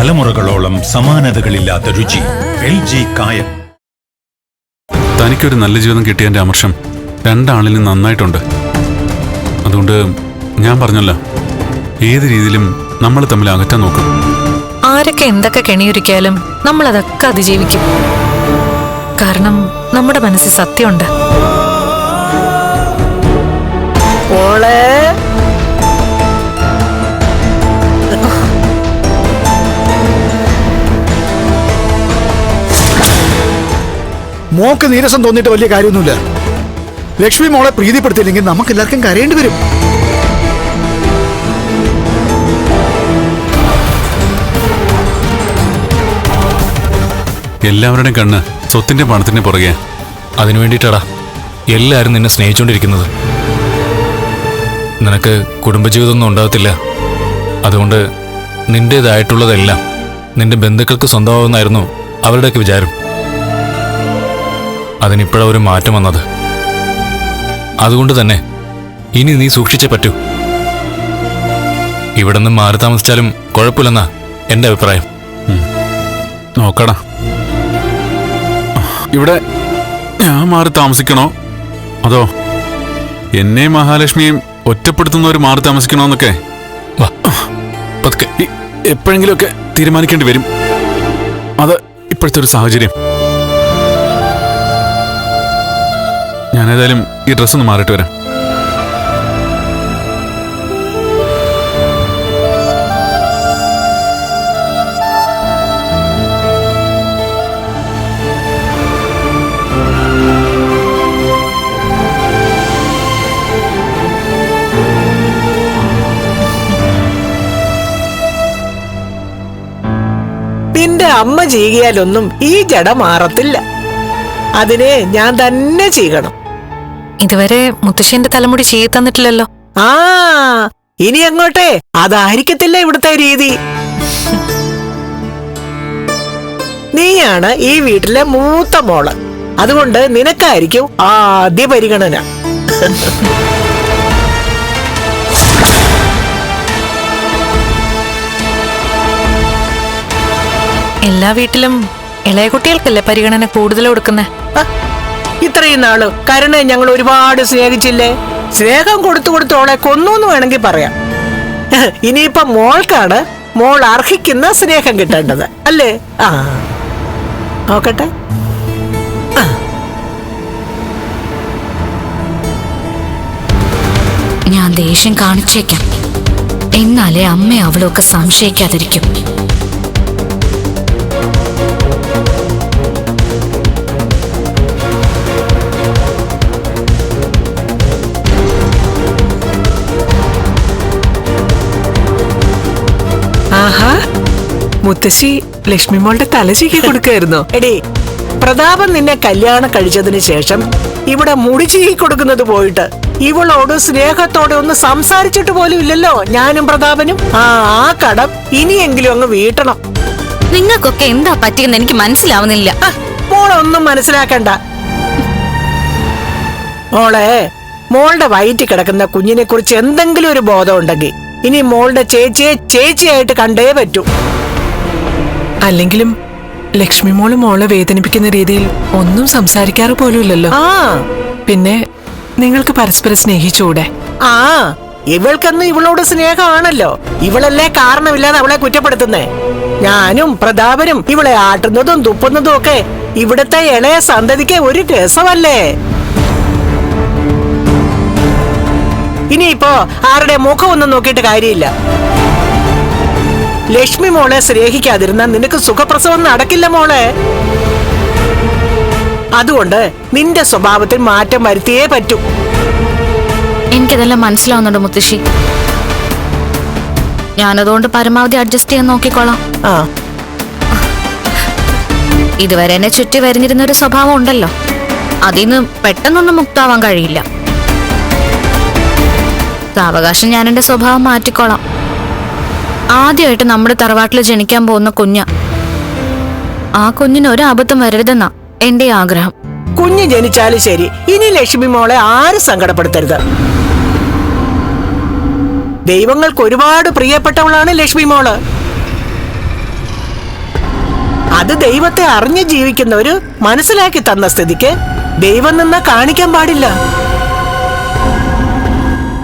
തലമുറകളോളം സമാനതകളില്ലാത്ത രുചി. L G കായം. തനിക്കൊരു നല്ല ജീവിതം കിട്ടിയതിന്റെ അമർഷം രണ്ടാളിനും നന്നായിട്ടുണ്ട്. അതുകൊണ്ട് ഞാൻ പറഞ്ഞല്ലോ ഏത് രീതിയിലും നമ്മൾ തമ്മിൽ അകറ്റാൻ നോക്കും. ആരൊക്കെ എന്തൊക്കെ കെണിയൊരുക്കിയാലും നമ്മൾ അതൊക്കെ അതിജീവിക്കും. കാരണം നമ്മുടെ മനസ്സിൽ സത്യമുണ്ട്. മോളെ മോക്ക് നീരസം തോന്നിയിട്ട് വലിയ കാര്യമൊന്നുമില്ല. ലക്ഷ്മി മോളെ പ്രീതിപ്പെടുത്തിയില്ലെങ്കിൽ നമുക്ക് എല്ലാവർക്കും കരയേണ്ടി വരും. എല്ലാവരുടെയും കണ്ണ് സ്വത്തിന്റെ പണത്തിന് പുറകെ. അതിനു വേണ്ടിയിട്ടാടാ എല്ലാരും നിന്നെ സ്നേഹിച്ചുകൊണ്ടിരിക്കുന്നത് നിനക്ക് കുടുംബജീവിതമൊന്നും ഉണ്ടാകത്തില്ല. അതുകൊണ്ട് നിന്റേതായിട്ടുള്ളതെല്ലാം നിന്റെ ബന്ധുക്കൾക്ക് സ്വന്തമാവുന്നായിരുന്നു അവരുടെയൊക്കെ വിചാരം. അതിനിപ്പോഴാ ഒരു മാറ്റം വന്നത്. അതുകൊണ്ട് തന്നെ ഇനി നീ സൂക്ഷിച്ചേ പറ്റൂ. ഇവിടെ നിന്ന് മാറി താമസിച്ചാലും കുഴപ്പമില്ലെന്നാ എന്റെ അഭിപ്രായം. നോക്കടാ. ഇവിടെ ഞാൻ മാറി താമസിക്കണോ? അതോ എന്നെ മഹാലക്ഷ്മിയും ഒറ്റപ്പെടുത്തുന്നവർ മാറി താമസിക്കണോന്നൊക്കെ പതുക്കെ. എപ്പോഴെങ്കിലുമൊക്കെ തീരുമാനിക്കേണ്ടി വരും. അത് ഇപ്പോഴത്തെ ഒരു സാഹചര്യം. ഞാനേതായാലും ഈ ഡ്രസ്സ് ഒന്ന് മാറിയിട്ട് വരാം. അമ്മ ചെയ്യാലൊന്നും ഈ ജട മാറത്തില്ല. അതിനെ ഞാൻ തന്നെ ചെയ്യണം ഇതുവരെ മുത്തശ്ശിന്റെ തലമുടി ചെയ്തു തന്നിട്ടില്ലല്ലോ. ആ ഇനി അങ്ങോട്ടെ. അതായിരിക്കത്തില്ല ഇവിടുത്തെ രീതി. നീയാണ് ഈ വീട്ടിലെ മൂത്ത മോൾ. അതുകൊണ്ട് നിനക്കായിരിക്കും ആദ്യ പരിഗണന. എല്ലാ വീട്ടിലും ഇളയ കുട്ടികൾക്കല്ലേ പരിഗണന കൂടുതൽ കൊടുക്കുന്നേ? ഇത്രയും നാൾ കരുണയെ ഞങ്ങൾ ഒരുപാട് സ്നേഹിച്ചില്ലേ? സ്നേഹം കൊടുത്തു കൊടുത്ത് അവളെ കൊന്നു എന്ന് വേണമെങ്കിൽ പറയാം. ഇനിയിപ്പൊ മോൾക്കാണ് മോൾ അർഹിക്കുന്ന സ്നേഹം കിട്ടേണ്ടത്. അല്ലേ? ആ. നോക്കട്ടെ. ഞാൻ ദേഷ്യം കാണിച്ചേക്കാം. എന്നാലേ അമ്മ അവളൊക്കെ സംശയിക്കാതിരിക്കും. മുത്തശ്ശി ലക്ഷ്മി മോളുടെ തല ചീക്കി കൊടുക്കായിരുന്നോ എടി പ്രതാപൻ നിന്നെ കല്യാണം കഴിച്ചതിന് ശേഷം ഇവിടെ മുടി ചീകി കൊടുക്കുന്നത് പോയിട്ട് ഇവളോട് സ്നേഹത്തോടെ ഒന്ന് സംസാരിച്ചിട്ട് പോലും ഇല്ലല്ലോ ഞാനും പ്രതാപനും? ആ ആ കടം ഇനിയെങ്കിലും അങ്ങ് വീട്ടണം. നിങ്ങൾക്കൊക്കെ എന്താ പറ്റിയെന്ന് എനിക്ക് മനസ്സിലാവുന്നില്ല. മോളൊന്നും മനസ്സിലാക്കണ്ട. മോളെ മോളുടെ വയറ്റിൽ കിടക്കുന്ന കുഞ്ഞിനെ കുറിച്ച് എന്തെങ്കിലും ഒരു ബോധം ഉണ്ടെങ്കിൽ ഇനി മോളുടെ ചേച്ചിയെ ചേച്ചിയായിട്ട് കണ്ടേ പറ്റൂ. അല്ലെങ്കിലും ലക്ഷ്മി മോൾ മോളെ വേദനിപ്പിക്കുന്ന രീതിയിൽ ഒന്നും സംസാരിക്കാറ് പോലുമില്ലല്ലോ. ആ. പിന്നെ നിങ്ങൾക്ക് പരസ്പരം സ്നേഹിച്ചുകൂടെ ആ ഇവൾക്കെന്ന് ഇവളോട് സ്നേഹമാണല്ലോ. ഇവളല്ലേ കാരണമില്ലാതെ അവളെ കുറ്റപ്പെടുത്തുന്നേ. ഞാനും പ്രതാപനും ഇവളെ ആട്ടുന്നതും തുപ്പുന്നതും ഒക്കെ ഇവിടുത്തെ ഇളയ സന്തതിക്ക് ഒരു രസമല്ലേ? ഇനിയിപ്പോ ആരുടെ മുഖമൊന്നും നോക്കിയിട്ട് കാര്യമില്ല. ലക്ഷ്മി മോളെ സ്നേഹിക്കാതിരുന്ന നിനക്ക് സുഖപ്രസവം നടക്കില്ല മോളെ. അതുകൊണ്ട് നിന്റെ സ്വഭാവത്തിൽ മാറ്റം വരുത്തിയേ പറ്റൂ. എനിക്കതെല്ലാം മനസ്സിലാവുന്നുണ്ട് മുത്തശ്ശി. ഞാനതുകൊണ്ട് പരമാവധി അഡ്ജസ്റ്റ് ചെയ്യാൻ നോക്കിക്കോളാം. ആ. ഇതുവരെ എന്നെ ചുറ്റി വരിഞ്ഞിരുന്ന ഒരു സ്വഭാവം ഉണ്ടല്ലോ. അതിന്ന് പെട്ടെന്നൊന്നും മുക്താവാൻ കഴിയില്ല. സാവകാശം ഞാൻ എന്റെ സ്വഭാവം മാറ്റിക്കോളാം. ആദ്യമായിട്ട് നമ്മുടെ തറവാട്ടിൽ ജനിക്കാൻ പോകുന്ന കുഞ്ഞ. ആ കുഞ്ഞിന് ഒരു അബദ്ധം വരരുതെന്നാ എന്റെ ആഗ്രഹം. കുഞ്ഞ് ജനിച്ചാലും ശരി. ഇനി ലക്ഷ്മി മോളെ ആരും സങ്കടപ്പെടുത്തരുത്. ദൈവങ്ങൾക്ക് ഒരുപാട് പ്രിയപ്പെട്ടവളാണ് ലക്ഷ്മി മോൾ. അത് ദൈവത്തെ അറിഞ്ഞ് ജീവിക്കുന്നവര് മനസ്സിലാക്കി തന്ന സ്ഥിതിക്ക് ദൈവം നിന്ന കാണിക്കാൻ പാടില്ല.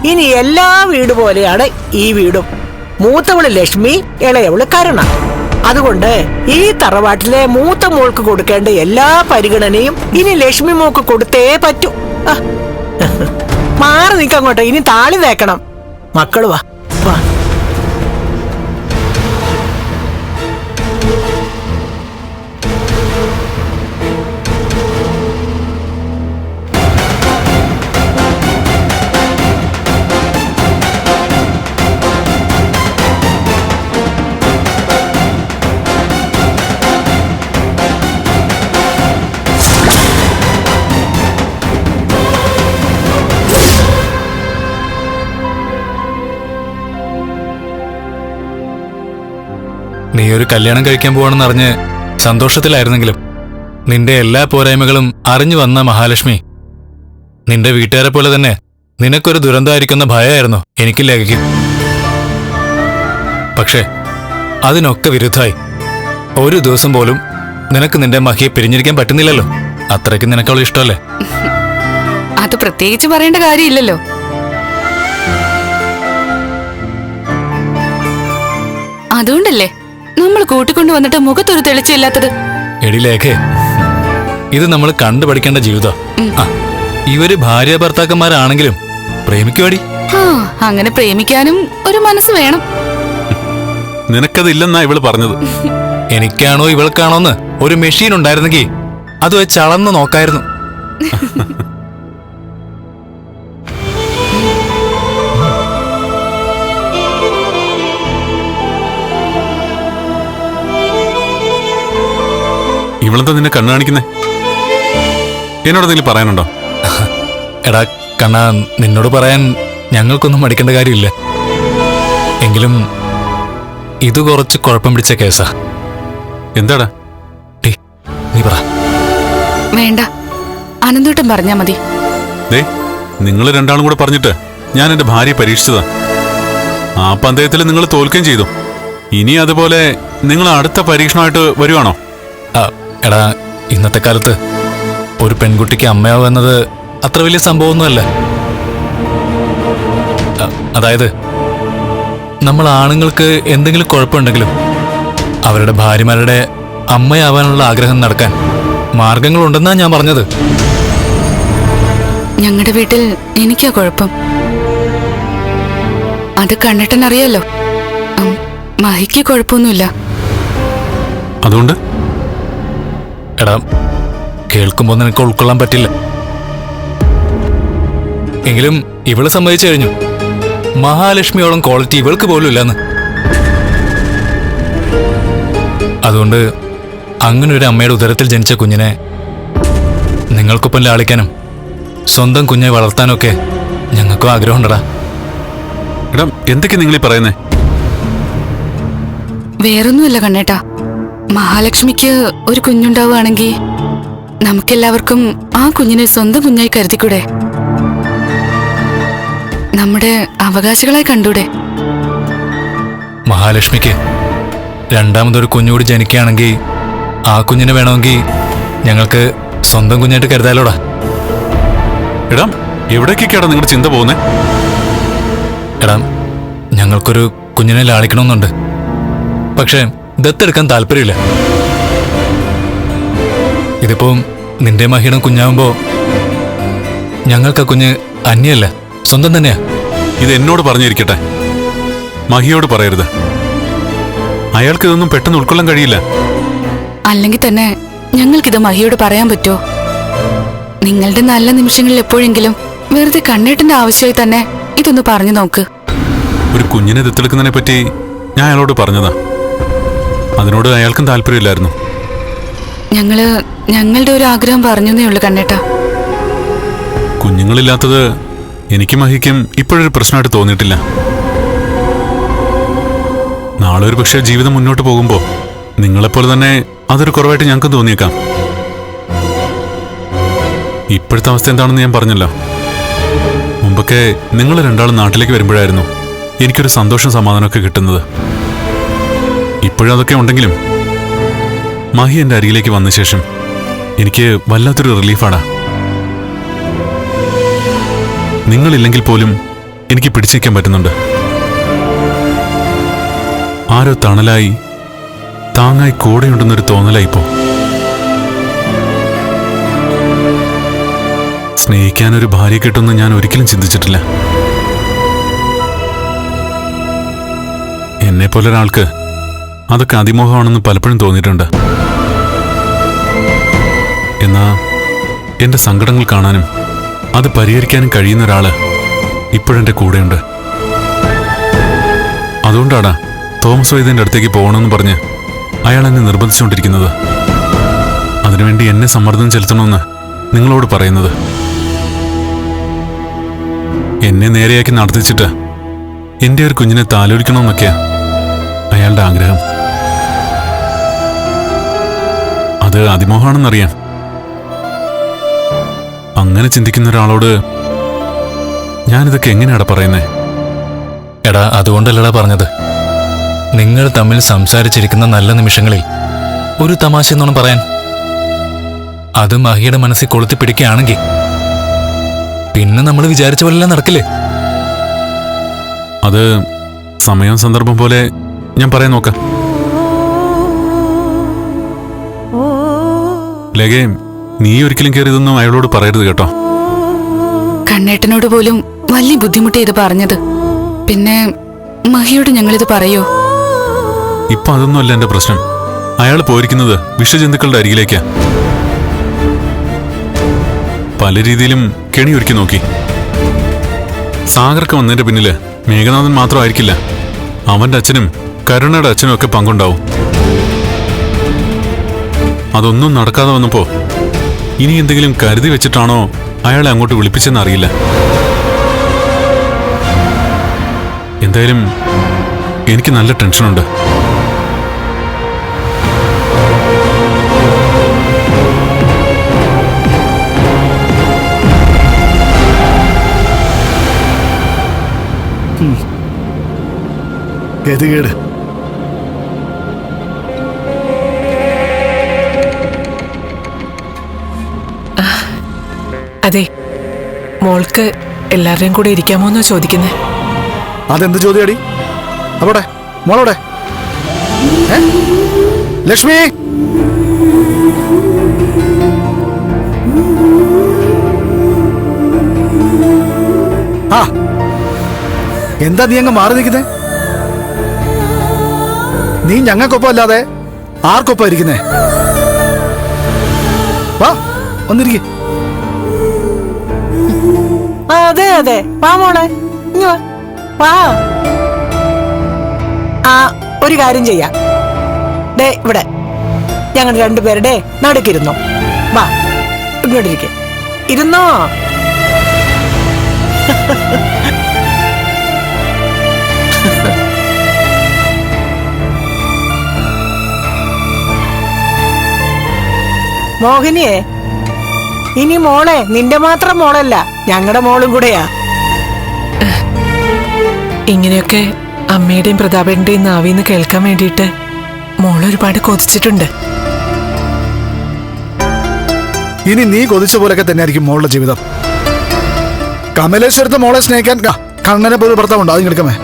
ഇനി എല്ലാ വീട് പോലെയാണ് ഈ വീടും. മൂത്തവൾ ലക്ഷ്മി ഇളയവൾ കരുണ. അതുകൊണ്ട് ഈ തറവാട്ടിലെ മൂത്ത മോൾക്ക് കൊടുക്കേണ്ട എല്ലാ പരിഗണനയും ഇനി ലക്ഷ്മി മോക്ക് കൊടുത്തേ പറ്റൂ. മാറി നിക്കങ്ങോട്ടെ ഇനി താളി തേക്കണം. മക്കൾ വാ വാ. ഒരു കല്യാണം കഴിക്കാൻ പോവാണെന്ന് അറിഞ്ഞ് സന്തോഷത്തിലായിരുന്നെങ്കിലും നിന്റെ എല്ലാ പോരായ്മകളും അറിഞ്ഞു വന്ന മഹാലക്ഷ്മി. നിന്റെ വീട്ടുകാരെ പോലെ തന്നെ നിനക്കൊരു ദുരന്തമായിരിക്കുന്ന ഭയമായിരുന്നു എനിക്ക് ലേഖയ്ക്കും പക്ഷേ അതിനൊക്കെ വിരുദ്ധമായി. ഒരു ദിവസം പോലും നിനക്ക് നിന്റെ മഹിയെ പിരിഞ്ഞിരിക്കാൻ പറ്റുന്നില്ലല്ലോ. അത്രയ്ക്ക് നിനക്കവൾ ഇഷ്ടമല്ലേ? അത് പ്രത്യേകിച്ച് പറയേണ്ട കാര്യമില്ലല്ലോ. അതുകൊണ്ടല്ലേ? നമ്മൾ കൂട്ടിക്കൊണ്ടു വന്നിട്ട് മുഖത്തൊരു തെളിച്ചില്ലാത്തത് എടി ലേഖേ ഇത് നമ്മൾ കണ്ടു പഠിക്കേണ്ട ജീവിതം ഇവർ ഭാര്യ ഭർത്താക്കന്മാരാണെങ്കിലും പ്രേമിക്കുവാടി. ആ അങ്ങനെ പ്രേമിക്കാനും ഒരു മനസ്സ് വേണം. നിനക്കതില്ലെന്നാ ഇവൾ പറഞ്ഞത്. എനിക്കാണോ ഇവൾക്കാണോന്ന് ഒരു മെഷീൻ ഉണ്ടായിരുന്നെങ്കിൽ അത് വെച്ച് അളന്ന് നോക്കായിരുന്നു. ഇവളെന്താ നിന്നെ കണ്ണു കാണിക്കുന്നേ? എന്നോട് എന്തെങ്കിലും പറയാനുണ്ടോ? എടാ കണ്ണ നിന്നോട് പറയാൻ ഞങ്ങൾക്കൊന്നും മടിക്കേണ്ട കാര്യമില്ല. എങ്കിലും ഇത് കുറച്ച് കുഴപ്പം പിടിച്ച കേസാ. എന്താടാ? ടീ നീ പറ. വേണ്ട. അനന്തോട്ടം പറഞ്ഞാ മതി. ദേ നിങ്ങൾ രണ്ടാളും കൂടെ പറഞ്ഞിട്ട് ഞാൻ എന്റെ ഭാര്യയെ പരീക്ഷിച്ചതാ. ആ പന്തയത്തിൽ നിങ്ങൾ തോൽക്കുകയും ചെയ്തു. ഇനി അതുപോലെ നിങ്ങൾ അടുത്ത പരീക്ഷണമായിട്ട് വരുവാണോ? എടാ ഇന്നത്തെ കാലത്ത് ഒരു പെൺകുട്ടിക്ക് അമ്മയാവുന്നത് അത്ര വലിയ സംഭവമൊന്നുമല്ല. അതായത് നമ്മൾ ആണുങ്ങൾക്ക് എന്തെങ്കിലും കുഴപ്പമുണ്ടെങ്കിലും അവരുടെ ഭാര്യമാരുടെ അമ്മയാവാനുള്ള ആഗ്രഹം നടക്കാൻ മാർഗങ്ങളുണ്ടെന്നാ ഞാൻ പറഞ്ഞത്. ഞങ്ങളുടെ വീട്ടിൽ എനിക്കാ കുഴപ്പം. അത് കണ്ടിട്ടെന്നറിയാലോ മഹിക്ക് കുഴപ്പമൊന്നുമില്ല. അതുകൊണ്ട്? എടാ കേൾക്കുമ്പോൾ നിനക്ക് ഉൾക്കൊള്ളാൻ പറ്റില്ല. എങ്കിലും ഇവൾ സമ്മതിച്ചു കഴിഞ്ഞു. മഹാലക്ഷ്മിയോളം ക്വാളിറ്റി ഇവൾക്ക് പോലും ഇല്ലെന്ന്. അതുകൊണ്ട് അങ്ങനെ ഒരു അമ്മയുടെ ഉദരത്തിൽ ജനിച്ച കുഞ്ഞിനെ നിങ്ങൾക്കൊപ്പം ലാളിക്കാനും സ്വന്തം കുഞ്ഞെ വളർത്താനൊക്കെ ഞങ്ങൾക്കും ആഗ്രഹമുണ്ടടാ. എടാ എന്തൊക്കെ നിങ്ങൾ ഈ പറയുന്നേ? വേറൊന്നുമില്ല കണ്ണേട്ടാ. മഹാലക്ഷ്മിക്ക് ഒരു കുഞ്ഞുണ്ടാവുകയാണെങ്കിൽ നമുക്കെല്ലാവർക്കും ആ കുഞ്ഞിനെ സ്വന്തം കുഞ്ഞായി കരുതിക്കൂടെ? നമ്മുടെ അവകാശികളെ കണ്ടൂടെ? മഹാലക്ഷ്മിക്ക് രണ്ടാമതൊരു കുഞ്ഞുകൂടി ജനിക്കുകയാണെങ്കിൽ ആ കുഞ്ഞിനെ വേണമെങ്കിൽ ഞങ്ങൾക്ക് സ്വന്തം കുഞ്ഞായിട്ട് കരുതാലോടാ. എടാം എവിടേക്കൊക്കെയാണ് നിങ്ങളുടെ ചിന്ത പോകുന്നേ? എടാം ഞങ്ങൾക്കൊരു കുഞ്ഞിനെ ലാളിക്കണമെന്നുണ്ട്. പക്ഷേ ദത്തെടുക്കാൻ താല്പര്യമില്ല. ഇതിപ്പോ നിന്റെ മഹിടം കുഞ്ഞാവുമ്പോ ഞങ്ങൾക്ക് ആ കുഞ്ഞ് അന്യല്ല സ്വന്തം തന്നെയാ. ഇത് എന്നോട് പറഞ്ഞിരിക്കട്ടെ. മഹിയോട് പറയരുത്. അയാൾക്ക് ഇതൊന്നും പെട്ടെന്ന് ഉൾക്കൊള്ളാൻ കഴിയില്ല. അല്ലെങ്കിൽ തന്നെ ഞങ്ങൾക്കിത് മഹിയോട് പറയാൻ പറ്റുമോ നിങ്ങളുടെ നല്ല നിമിഷങ്ങളിൽ എപ്പോഴെങ്കിലും വെറുതെ കണ്ണേട്ടന്റെ ആവശ്യമായി തന്നെ ഇതൊന്ന് പറഞ്ഞു നോക്ക്. ഒരു കുഞ്ഞിനെ ദത്തെടുക്കുന്നതിനെ പറ്റി ഞാൻ അയാളോട് പറഞ്ഞതാ. അതിനോട് അയാൾക്കും താല്പര്യമില്ലായിരുന്നു. ഞങ്ങൾ ഞങ്ങളുടെ ഒരു ആഗ്രഹം പറഞ്ഞേ ഉള്ളു കണ്ണേട്ടാ. കുഞ്ഞുങ്ങളില്ലാത്തത് എനിക്ക് മഹിക്കും ഇപ്പോഴൊരു പ്രശ്നമായിട്ട് തോന്നിയിട്ടില്ല. നാളെ ഒരു പക്ഷേ ജീവിതം മുന്നോട്ട് പോകുമ്പോൾ നിങ്ങളെപ്പോലെ തന്നെ അതൊരു കുറവായിട്ട് ഞങ്ങൾക്ക് തോന്നിയേക്കാം. ഇപ്പോഴത്തെ അവസ്ഥ എന്താണെന്ന് ഞാൻ പറഞ്ഞല്ലോ. മുമ്പൊക്കെ നിങ്ങൾ രണ്ടാളും നാട്ടിലേക്ക് വരുമ്പോഴായിരുന്നു എനിക്കൊരു സന്തോഷം സമാധാനമൊക്കെ കിട്ടുന്നത്. ഇപ്പോഴതൊക്കെ ഉണ്ടെങ്കിലും മഹി എന്റെ അരികിലേക്ക് വന്ന ശേഷം എനിക്ക് വല്ലാത്തൊരു റിലീഫാടാ നിങ്ങളില്ലെങ്കിൽ പോലും എനിക്ക് പിടിച്ചേക്കാൻ പറ്റുന്നുണ്ട്. ആരോ തണലായി താങ്ങായി കൂടെയുണ്ടെന്നൊരു തോന്നലായിപ്പോ സ്നേഹിക്കാൻ ഒരു ഭാര്യ കിട്ടുമെന്ന് ഞാൻ ഒരിക്കലും ചിന്തിച്ചിട്ടില്ല. എന്നെ പോലെ ഒരാൾക്ക് അതൊക്കെ അതിമോഹമാണെന്ന് പലപ്പോഴും തോന്നിയിട്ടുണ്ട്. എന്നാ എന്റെ സങ്കടങ്ങൾ കാണാനും അത് പരിഹരിക്കാനും കഴിയുന്ന ഒരാൾ ഇപ്പോഴെന്റെ കൂടെയുണ്ട്. അതുകൊണ്ടാടാ തോമസ് വൈദ്യന്റെ അടുത്തേക്ക് പോകണമെന്ന് പറഞ്ഞ് അയാൾ എന്നെ നിർബന്ധിച്ചുകൊണ്ടിരിക്കുന്നത്. അതിനുവേണ്ടി എന്നെ സമ്മർദ്ദം ചെലുത്തണമെന്ന് നിങ്ങളോട് പറയുന്നത്. എന്നെ നേരെയാക്കി നടത്തിച്ചിട്ട് എന്റെ ഒരു കുഞ്ഞിനെ താലോലിക്കണമെന്നൊക്കെയാണ് അയാളുടെ ആഗ്രഹം. അത് അറിയാം അങ്ങനെ ചിന്തിക്കുന്ന ഒരാളോട് ഞാനിതൊക്കെ എങ്ങനെയാടാ പറയുന്നേ? എടാ അതുകൊണ്ടല്ലടാ പറഞ്ഞത്. നിങ്ങൾ തമ്മിൽ സംസാരിച്ചിരിക്കുന്ന നല്ല നിമിഷങ്ങളിൽ ഒരു തമാശ എന്നോണം പറയാൻ. അത് മഹിയുടെ മനസ്സിൽ കൊളുത്തി പിടിക്കുകയാണെങ്കിൽ പിന്നെ നമ്മൾ വിചാരിച്ച പോലെല്ലാം നടക്കില്ലേ? അത് സമയം സന്ദർഭം പോലെ ഞാൻ പറയാൻ നോക്കാം. ലേഖേ നീ ഒരിക്കലും കയറി ഇതൊന്നും അയാളോട് പറയരുത് കേട്ടോ. കണ്ണേട്ടനോട് പോലും വലിയ ബുദ്ധിമുട്ട് ഇത് പറഞ്ഞത്. പിന്നെ മഹിയോട് ഞങ്ങളിത് പറയോ? ഇപ്പൊ അതൊന്നുമല്ല എന്റെ പ്രശ്നം. അയാൾ പോയിരിക്കുന്നത് വിഷജന്തുക്കളുടെ അരികിലേക്കാ. പല രീതിയിലും കെണി ഒരുക്കി നോക്കി. സാഗർക്ക് വന്നതിന്റെ പിന്നിൽ മേഘനാഥൻ മാത്രമായിരിക്കില്ല. അവന്റെ അച്ഛനും കരുണയുടെ അച്ഛനും ഒക്കെ പങ്കുണ്ടാവും. അതൊന്നും നടക്കാതെ വന്നപ്പോ ഇനി എന്തെങ്കിലും കരുതി വെച്ചിട്ടാണോ അയാളെ അങ്ങോട്ട് വിളിപ്പിച്ചെന്ന് അറിയില്ല. എന്തായാലും എനിക്ക് നല്ല ടെൻഷനുണ്ട്. ഗതികേട്. അതെ. മോൾക്ക് എല്ലാവരുടെയും കൂടെ ഇരിക്കാമോ എന്നോ ചോദിക്കുന്നേ. അതെന്ത് ചോദ്യം അവിടെ മോളോടെ? ലക്ഷ്മി! ആ. എന്താ നീ അങ്ങ് മാറി നിൽക്കുന്നേ? നീ ഞങ്ങൾക്കൊപ്പം അല്ലാതെ ആർക്കൊപ്പം ഇരിക്കുന്നേ? വാ ഒന്നിരിക്കേ. ആ, അതെ അതെ. വാ മോളെ. വാ. ആ ഒരു കാര്യം ചെയ്യാം. ദേ ഇവിടെ. ഞങ്ങൾ രണ്ടുപേരുടെ നടുക്കിരുന്നു. വാ ഇങ്ങോട്ടിരിക്കെ. ഇരുന്നോ? മോഹിനിയെ ഇനി മോളെ നിന്റെ മാത്രം മോളല്ല. ഞങ്ങളുടെ മോളും കൂടെയാ. ഇങ്ങനെയൊക്കെ അമ്മയുടെയും പ്രതാപേന്റെയും നാവിന്ന് കേൾക്കാൻ വേണ്ടിയിട്ട് മോൾ ഒരുപാട് കൊതിച്ചിട്ടുണ്ട്. ഇനി നീ കൊതിച്ച പോലൊക്കെ തന്നെയായിരിക്കും മോളുടെ ജീവിതം. കമലേശ്വരത്ത് മോളെ സ്നേഹിക്കാൻ കണ്ണനെ പോലെ ഭർത്താവുണ്ട് അത് എടുക്കമേ.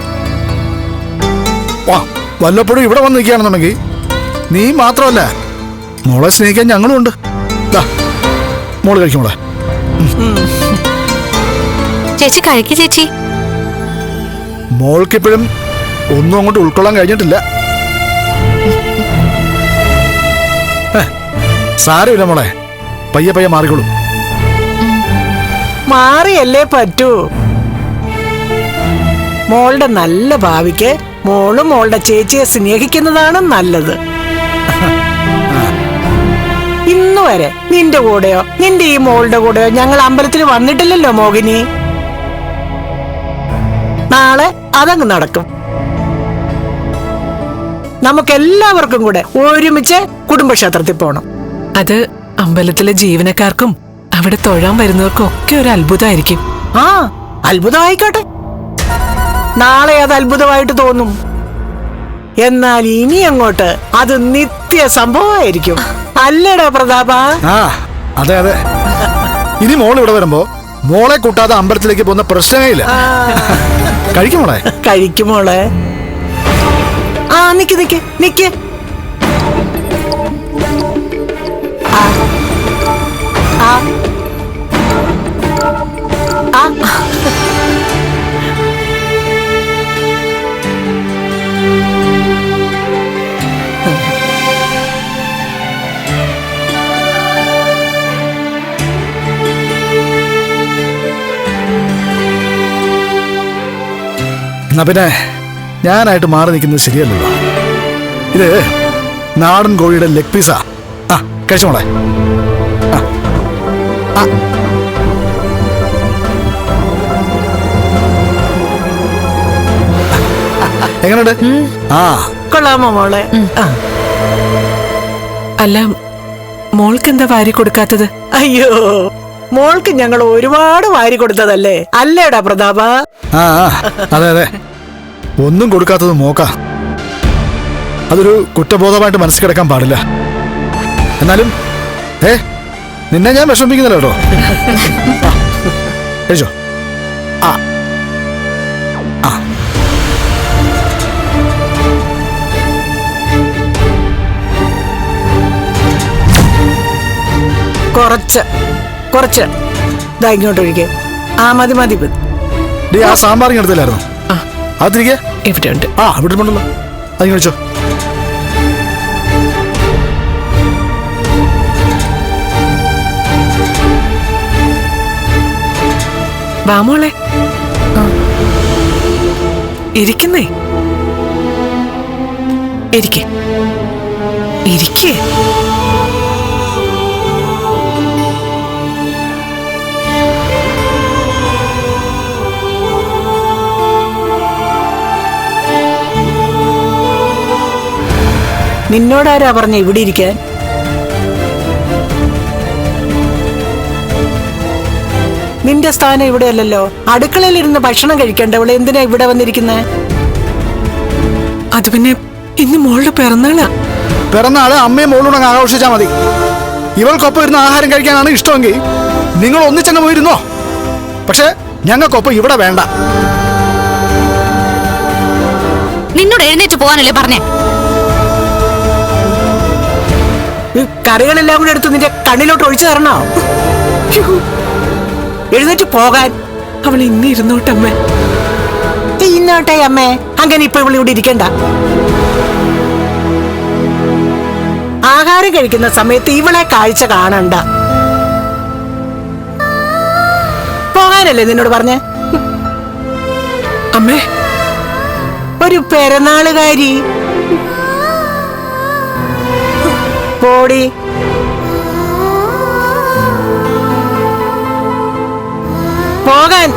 വാ വല്ലപ്പോഴും ഇവിടെ വന്ന് നിൽക്കുകയാണെന്നുണ്ടെങ്കിൽ നീ മാത്രമല്ല മോളെ സ്നേഹിക്കാൻ ഞങ്ങളും ഉണ്ട്. ദാ, മോൾ കഴിക്കും മോളെ. ചേച്ചി കഴിക്ക് ചേച്ചി. മോൾക്കിപ്പോഴും ഒന്നും അങ്ങോട്ട് ഉൾക്കൊള്ളാൻ കഴിഞ്ഞിട്ടില്ല. ഹെ, സാരമില്ല മോളെ. പയ്യെ പയ്യെ മാറിക്കോളും. മാറിയല്ലേ പറ്റൂ. മോളുടെ നല്ല ഭാവിക്ക് മോളും മോളുടെ ചേച്ചിയെ സ്നേഹിക്കുന്നതാണ് നല്ലത്. ഇന്നുവരെ നിന്റെ കൂടെയോ നിന്റെ ഈ മോളുടെ കൂടെയോ ഞങ്ങൾ അമ്പലത്തിൽ വന്നിട്ടില്ലല്ലോ മോഹിനി. നാളെ അതങ്ങ് നടക്കും. നമുക്ക് എല്ലാവർക്കും കൂടെ ഒരുമിച്ച് കുടുംബക്ഷേത്രത്തിൽ പോകണം അത് അമ്പലത്തിലെ ജീവനക്കാർക്കും അവിടെ തൊഴാൻ വരുന്നവർക്കും ഒക്കെ ഒരു അത്ഭുതമായിരിക്കും. ആ അത്ഭുതമായിക്കോട്ടെ. നാളെ അത് അത്ഭുതമായിട്ട് തോന്നും. എന്നാൽ ഇനി അങ്ങോട്ട് അത് നിത്യ സംഭവമായിരിക്കും അല്ലേടാ പ്രതാപ? ആ അതെ അതെ. ഇനി മോൾ ഇവിടെ വരുമ്പോ മോളെ കൂട്ടാതെ അമ്പലത്തിലേക്ക് പോകുന്ന പ്രശ്നമേ ഇല്ല കഴിക്കുമോളെ കഴിക്കുമോളെ ആ നിക്ക് നിക്ക് നിക്ക്. ആ. ആ. എന്നാ പിന്നെ ഞാനായിട്ട് മാറി നിൽക്കുന്നത് ശരിയല്ലല്ലോ. ഇത് നാടൻ കോഴിയുടെ ലെഗ് പീസാ ആ. കഴിച്ചു മോളെ. ആ. എങ്ങനെയുണ്ട് ആ. കൊള്ളാമോ മോളെ. അല്ല മോൾക്ക് എന്താ വാരി കൊടുക്കാത്തത്? അയ്യോ മോൾക്ക് ഞങ്ങൾ ഒരുപാട് വാരി കൊടുത്തതല്ലേ? അല്ലേടാ പ്രതാപ? ആ ആ, അതെ അതെ. ഒന്നും കൊടുക്കാത്തത് മോക്ക. അതൊരു കുറ്റബോധമായിട്ട് മനസ്സിൽ കിടക്കാൻ പാടില്ല. എന്നാലും ഏ നിന്നെ ഞാൻ വിഷമിക്കുന്നില്ല കേട്ടോ. ആ, കഴിച്ചോ ആ ആ. കുറച്ച്. കുറച്ച്. ഇതാ ഇങ്ങോട്ട് ഒഴികെ ആ മതി മതി മതി. ഡീ ആ സാമ്പാർ ഇങ്ങനെ എടുത്തില്ലായിരുന്നു? ആ. അത് തിരികെ. ഇവിടെ ഉണ്ട് ആ ഇവിടെ ഉണ്ടല്ലോ അത് കഴിച്ചോ വാ ഇരിക്കുന്നേ. ഇരിക്കേ. ഇരിക്കേ. നിന്നോടാരാ പറഞ്ഞ ഇവിടെ ഇരിക്കാൻ? നിന്റെ സ്ഥാനം ഇവിടെ അല്ലല്ലോ. അടുക്കളയിൽ ഇരുന്ന് ഭക്ഷണം കഴിക്കണ്ട? ഇവിടെ എന്തിനാ ഇവിടെ വന്നിരിക്കുന്നത് അത് പിന്നെ ഇന്ന് മോളുടെ പിറന്നാളാ. പിറന്നാൾ അമ്മയും മോളോട് അങ്ങ് ആഘോഷിച്ചാൽ മതി. ഇവൾക്കൊപ്പം ഇരുന്ന് ആഹാരം കഴിക്കാനാണ് ഇഷ്ടമെങ്കിൽ നിങ്ങൾ ഒന്നിച്ചെന്ന് പോയിരുന്നോ? പക്ഷെ ഞങ്ങൾക്കൊപ്പം ഇവിടെ വേണ്ട. നിന്നോട് എഴുന്നേറ്റ് പോകാനല്ലേ പറഞ്ഞേ? കറികളെല്ലാം കൂടെ എടുത്ത് നിന്റെ കണ്ണിലോട്ട് ഒഴിച്ചു തരണോ? എഴുന്നേറ്റ് പോകാൻ. അവൾ ഇന്ന് ഇരുന്നോട്ടമ്മേ. ഇന്നോട്ടെ അമ്മേ. അങ്ങനെ ഇപ്പൊ ഇവിടെ ഇവിടെ ഇരിക്കണ്ട. ആഹാരം കഴിക്കുന്ന സമയത്ത് ഇവളെ കാഴ്ച കാണണ്ട. പോകാനല്ലേ നിന്നോട് പറഞ്ഞേ? അമ്മേ. ഒരു പെരുന്നാളുകാരി പോടി പോകാൻ.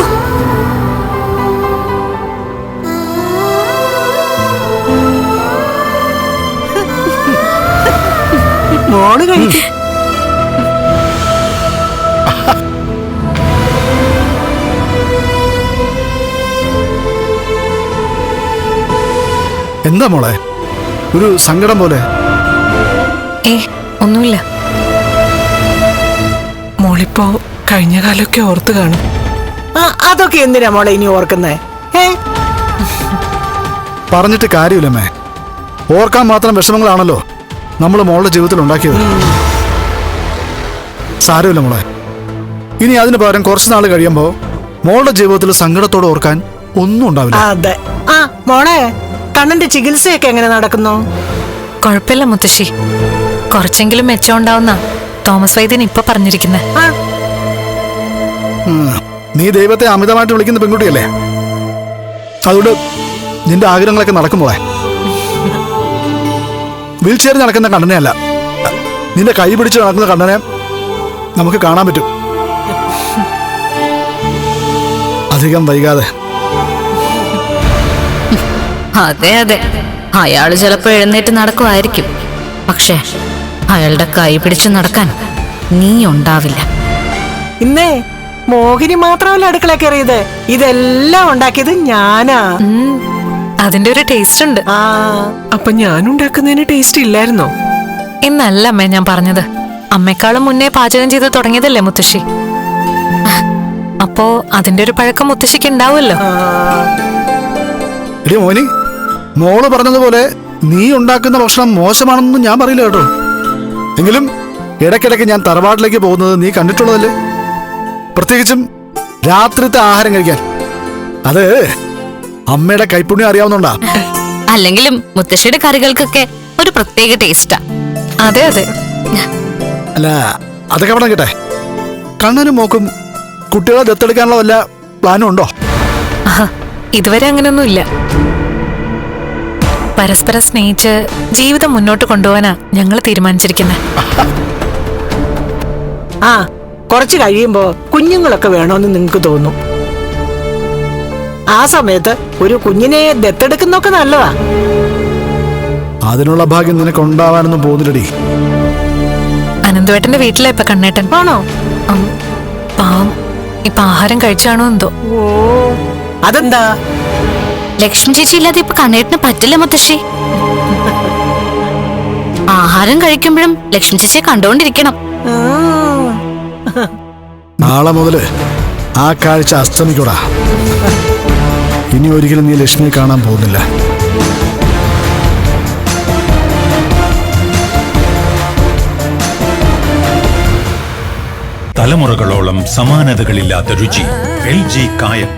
എന്താ മോളെ? ഒരു സങ്കടം പോലെ. ഏ ഒന്നുമില്ല. മോളിപ്പോ കഴിഞ്ഞ കാലൊക്കെ ഓർത്ത് കാണും. ആ, അതൊക്കെ എന്തിനാ മോളെ ഇനി ഓർക്കുന്നേ? ഏ? പറഞ്ഞിട്ട് കാര്യമില്ലമ്മേ ഓർക്കാൻ മാത്രം വിഷമങ്ങളാണല്ലോ നമ്മൾ മോളുടെ ജീവിതത്തിൽ ഉണ്ടാക്കിയത്. സാരമില്ല മോളെ. ഇനി അതിന് പകരം കുറച്ച് നാൾ കഴിയുമ്പോൾ മോളുടെ ജീവിതത്തിൽ സങ്കടത്തോട് ഓർക്കാൻ ഒന്നും ഉണ്ടാവില്ല. അതെ. ആ മോളെ കണ്ണന്റെ ചികിത്സയൊക്കെ എങ്ങനെ നടക്കുന്നു? കുഴപ്പമില്ല മുത്തശ്ശി. കുറച്ചെങ്കിലും മെച്ചം ഉണ്ടാവുന്ന തോമസ് വൈദ്യൻ ഇപ്പൊ പറഞ്ഞിരിക്കുന്നത് നീ ദൈവത്തെ അമിതമായിട്ട് വിളിക്കുന്ന പെൺകുട്ടിയല്ലേ? അതുകൊണ്ട് നിന്റെ ആഗ്രഹങ്ങളൊക്കെ നടക്കും വീൽചെയർ വീൽ നടക്കുന്ന കണ്ണനെയല്ല നിന്റെ കൈ പിടിച്ച് നടക്കുന്ന കണ്ണനെ നമുക്ക് കാണാൻ പറ്റും. അധികം വൈകാതെ. അതെ അതെ. അയാൾ ചിലപ്പോ എഴുന്നേറ്റ് നടക്കുമായിരിക്കും പക്ഷേ അയാളുടെ കൈ പിടിച്ചു നടക്കാൻ നീ ഉണ്ടാവില്ല. ഇന്നേ മോഹിനി മാത്രമല്ല അടുക്കള കയറിയത്. ഇതെല്ലാം ഉണ്ടാക്കിയത് ഞാനാ. അതിന്റെ ഒരു ടേസ്റ്റ് ഉണ്ട്. ആ. അപ്പൊ ഞാനുണ്ടാക്കുന്നതിന് ടേസ്റ്റ് ഇല്ലായിരുന്നോ? എന്നല്ല അമ്മ ഞാൻ പറഞ്ഞത്. അമ്മേക്കാളും മുന്നേ പാചകം ചെയ്ത് തുടങ്ങിയതല്ലേ മുത്തശ്ശി? അപ്പോ അതിന്റെ ഒരു പഴക്കം മുത്തശ്ശിക്ക് ഉണ്ടാവുമല്ലോ? ആ. എടി മോനി മോൾ പറഞ്ഞതുപോലെ നീ ഉണ്ടാക്കുന്ന ഭക്ഷണം മോശമാണെന്നൊന്നും ഞാൻ പറയില്ല കേട്ടോ. എങ്കിലും ഇടയ്ക്കിടയ്ക്ക് ഞാൻ തറവാട്ടിലേക്ക് പോകുന്നത് നീ കണ്ടിട്ടുള്ളതല്ലേ? പ്രത്യേകിച്ചും രാത്രിത്തെ ആഹാരം കഴിക്കാൻ. അത് അമ്മയുടെ കൈപ്പുണ്യം അറിയാവുന്നുണ്ടാ. അല്ലെങ്കിലും മുത്തശ്ശിയുടെ കറികൾക്കൊക്കെ ഒരു പ്രത്യേക ടേസ്റ്റാ. അതെ അതെ. അല്ല അതൊക്കെ അവിടെ കേട്ടെ കണ്ണനും മോക്കും കുട്ടികളെ ദത്തെടുക്കാനുള്ള വല്ല പ്ലാനും ഉണ്ടോ? ഇതുവരെ അങ്ങനെയൊന്നുമില്ല. പരസ്പരം സ്നേഹിച്ച് ജീവിതം മുന്നോട്ട് കൊണ്ടുപോകാനാ ഞങ്ങൾ തീരുമാനിച്ചിരിക്കുന്നത് ആ കുറച്ച് കഴിയുമ്പോ കുഞ്ഞുങ്ങളൊക്കെ വേണമെന്ന് നിങ്ങൾക്ക് തോന്നും. ആ സമയത്ത് ഒരു കുഞ്ഞിനെ ദത്തെടുക്കുന്നൊക്കെ നല്ലതാ. അതിനുള്ള ഭാഗ്യം നിനക്ക് ഉണ്ടാവാനൊന്നും പോകുന്നില്ലടി. അനന്തുവേട്ടന്റെ വീട്ടിലെ ഇപ്പൊ കണ്ണേട്ടൻ. ആണോ? പാവം. ഇപ്പൊ ആഹാരം കഴിച്ചാണോ എന്തോ. ഓ അതെന്താ? ലക്ഷ്മി ചേച്ചി ഇല്ലാതെ ഇപ്പൊ കണ്ണേട്ടിന് പറ്റില്ല മുത്തശ്ശി. ആഹാരം കഴിക്കുമ്പോഴും ലക്ഷ്മി ചേച്ചിയെ കണ്ടുകൊണ്ടിരിക്കണം. നാളെ മുതൽ ആ കാഴ്ച അസ്തമിക്കൂടാ. ഇനി ഒരിക്കലും നീ ലക്ഷ്മിയെ കാണാൻ പോകുന്നില്ല. തലമുറകളോളം സമാനതകളില്ലാത്ത രുചി എൽ ജി കായം.